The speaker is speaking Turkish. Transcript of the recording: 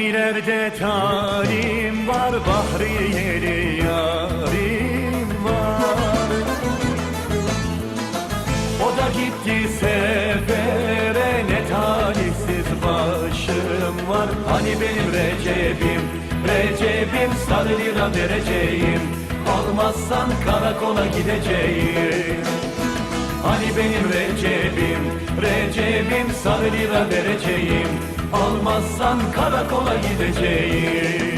Ellerde talim var Bahriyeli yarim var. O da gitti sefere Ne talihsiz başım var. Hani benim Recep'im Recep'im sarı lira vereceğim. Almazsan karakola gideceğim. Hani benim Recep'im, Recep'im sarı lira vereceğim Almazsan karakola gideceğim